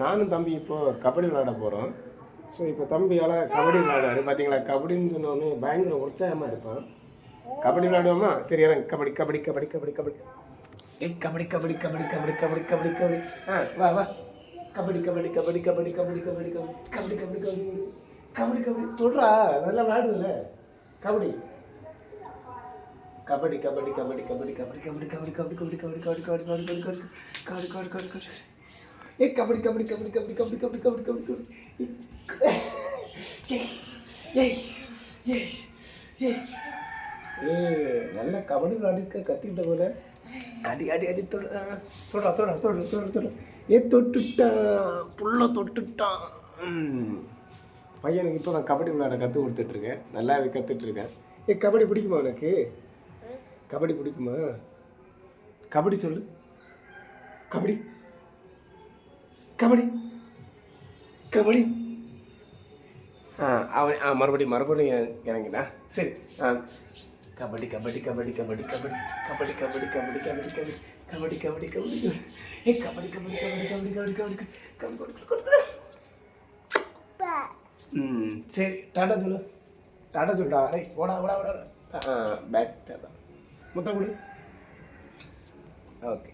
நானும் தம்பி இப்போது கபடி விளையாட போகிறோம் ஸோ இப்போ தம்பியால் கபடி விளையாடுவாரு பார்த்தீங்களா கபடின்னு சொன்னோடனே பயங்கர உற்சாகமாக இருப்பான் கபடி விளையாடுவோமா சரி இறங்க கபடி கபடி கபடி கபடி கபடி ஏய் கபடி கபடி கபடி கபடி கபடி கபடி கபடி ஆ வா வா கபடி கபடி கபடி கபடி கபடி கபடி கபடி கபடி கபடி கபடி கபடி கபடி தொடுறா நல்லா விளையாடுதுல கபடி கபடி கபடி கபடி கபடி கபடி கபடி கபடி கபடி கபடி கபடி கபடி கபடி கபடி கபடி கபடி கபடி கபடி கபடி ஏ கபடி கபடி கபடி கபடி கபடி கபடி கபடி கபடி கபடி. ஏய் நல்ல கபடி விளையாடிக்க கத்திக்கிட்ட போல. அடி அடி அடி தொடு. தொட தொட தொடு தொடு தொடு. ஏ தொட்டுட்டான் புள்ள தொட்டுட்டான். பையனுக்கு இப்போ நான் கபடி விளையாட கற்றுக் கொடுத்துட்ருக்கேன் நல்லாவே கற்றுட்ருக்கேன் ஏ கபடி பிடிக்குமா உனக்கு? கபடி பிடிக்குமா? கபடி சொல்லு. கபடி. கபடி கபடி அவன் ஆ மறுபடியும் மறுபடியும் இறங்கினா சரி ஆ கபடி கபடி கபடி கபடி கபடி கபடி கபடி கபடி கபடி கபடி கபடி கபடி கபடி ஏ கபடி கபடி கபடி கபடி கபடி கபடி கபடி கபடி ம் சரி டாடா சொல்லு டாடா சொல்லுடா டேய் ஓடா ஓடா ஓடா ஆ பேட் டாடா முட்டை கொடு ஓகே